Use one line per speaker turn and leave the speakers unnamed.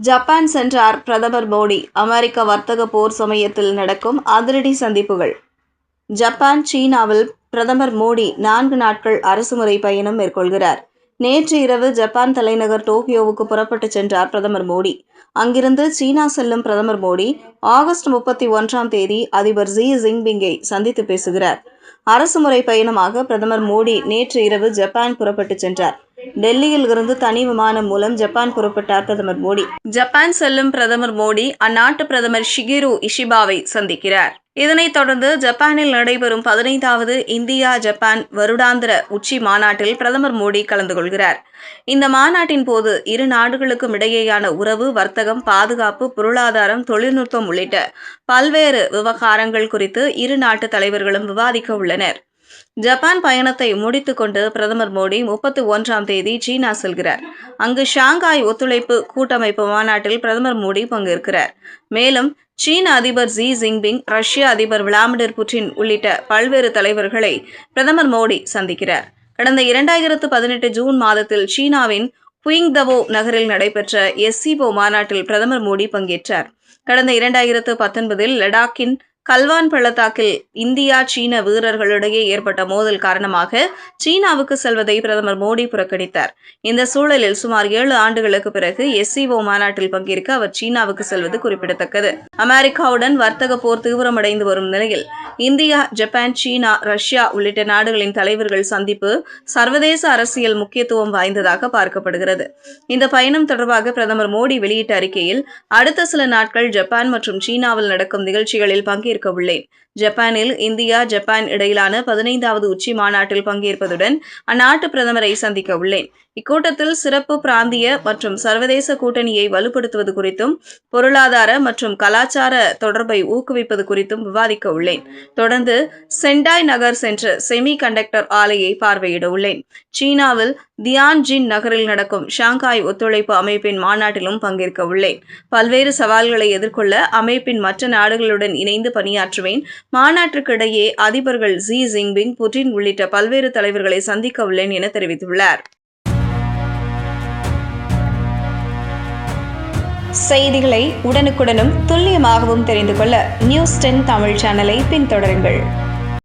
Japan சென்றார் பிரதமர் மோடி. அமெரிக்க வர்த்தக போர் சமயத்தில் நடக்கும் அதிரடி சந்திப்புகள். ஜப்பான் சீனாவில் பிரதமர் மோடி நான்கு நாட்கள் அரசுமுறை பயணம் மேற்கொள்கிறார். நேற்று இரவு ஜப்பான் தலைநகர் டோக்கியோவுக்கு புறப்பட்டு சென்றார் பிரதமர் மோடி. அங்கிருந்து சீனா செல்லும் பிரதமர் மோடி ஆகஸ்ட் முப்பத்தி ஒன்றாம் தேதி அதிபர் ஜி ஜின்பிங்கை சந்தித்து பேசுகிறார். அரசுமுறை பயணமாக பிரதமர் மோடி நேற்று இரவு ஜப்பான் புறப்பட்டு சென்றார். டெல்லியில் இருந்து தனி விமானம் மூலம் ஜப்பான் புறப்பட்டார் பிரதமர் மோடி. ஜப்பான் செல்லும் பிரதமர் மோடி அந்நாட்டு பிரதமர் ஷிகிரு இஷிபாவை சந்திக்கிறார். இதனைத் தொடர்ந்து ஜப்பானில் நடைபெறும் பதினைந்தாவது இந்தியா ஜப்பான் வருடாந்திர உச்சி மாநாட்டில் பிரதமர் மோடி கலந்து கொள்கிறார். இந்த மாநாட்டின் போது இரு நாடுகளுக்கும் இடையேயான உறவு வர்த்தகம் பாதுகாப்பு பொருளாதாரம் தொழில்நுட்பம் உள்ளிட்ட பல்வேறு விவகாரங்கள் குறித்து இரு நாட்டு தலைவர்களும் விவாதிக்க உள்ளனர். ஜப்பான் பயணத்தை முடித்துக்கொண்டு பிரதமர் மோடி முப்பத்தி ஒன்றாம் தேதி சீனா செல்கிறார். அங்கு ஷாங்காய் ஒத்துழைப்பு கூட்டமைப்பு மாநாட்டில் பிரதமர் மோடி பங்கேற்கிறார். மேலும் சீன அதிபர் ஜி ஜின்பிங் ரஷ்ய அதிபர் விளாடிமிர் புட்டின் உள்ளிட்ட பல்வேறு தலைவர்களை பிரதமர் மோடி சந்திக்கிறார். கடந்த இரண்டாயிரத்து பதினெட்டு ஜூன் மாதத்தில் சீனாவின் புயிங்தவோ நகரில் நடைபெற்ற எஸ்சிபோ மாநாட்டில் பிரதமர் மோடி பங்கேற்றார். கடந்த இரண்டாயிரத்து பத்தொன்பதில் லடாக்கின் கல்வான் பள்ளத்தாக்கில் இந்தியா சீன வீரர்களிடையே ஏற்பட்ட மோதல் காரணமாக சீனாவுக்கு செல்வதை பிரதமர் மோடி புறக்கணித்தார். இந்த சூழலில் சுமார் ஏழு ஆண்டுகளுக்கு பிறகு எஸ்சிஓ மாநாட்டில் பங்கேற்க அவர் சீனாவுக்கு செல்வது குறிப்பிடத்தக்கது. அமெரிக்காவுடன் வர்த்தக போர் தீவிரமடைந்து வரும் நிலையில் இந்தியா ஜப்பான் சீனா ரஷ்யா உள்ளிட்ட நாடுகளின் தலைவர்கள் சந்திப்பு சர்வதேச அரசியல் முக்கியத்துவம் வாய்ந்ததாக பார்க்கப்படுகிறது. இந்த பயணம் தொடர்பாக பிரதமர் மோடி வெளியிட்ட அறிக்கையில் அடுத்த சில நாட்கள் ஜப்பான் மற்றும் சீனாவில் நடக்கும் நிகழ்ச்சிகளில் பங்கேற்க உள்ளேன் ஜப்பானில் இந்தியா ஜப்பான் இடையிலான பதினைந்தாவது உச்சி மாநாட்டில் பங்கேற்பதுடன் அந்நாட்டு பிரதமரை சந்திக்க உள்ளேன். இக்கூட்டத்தில் சிறப்பு பிராந்திய மற்றும் சர்வதேச கூட்டணியை வலுப்படுத்துவது குறித்தும் பொருளாதார மற்றும் கலாச்சார தொடர்பை ஊக்குவிப்பது குறித்தும் விவாதிக்க உள்ளேன். தொடர்ந்து சென்டாய் நகர் சென்று செமி கண்டக்டர் ஆலையை பார்வையிட உள்ளேன். சீனாவில் தியான்ஜின் நகரில் நடக்கும் ஷாங்காய் ஒத்துழைப்பு அமைப்பின் மாநாட்டிலும் பங்கேற்க உள்ளேன். பல்வேறு சவால்களை எதிர்கொள்ள அமைப்பின் மற்ற நாடுகளுடன் இணைந்து பணியாற்றுவேன். மாநாட்டுக்கிடையே அதிபர்கள் ஜி ஜின்பிங் புட்டின் உள்ளிட்ட பல்வேறு தலைவர்களை சந்திக்க உள்ளேன் என தெரிவித்துள்ளார். செய்திகளை உடனுக்குடனும் துல்லியமாகவும் தெரிந்து கொள்ள நியூஸ் டென் தமிழ் சேனலை பின்தொடருங்கள்.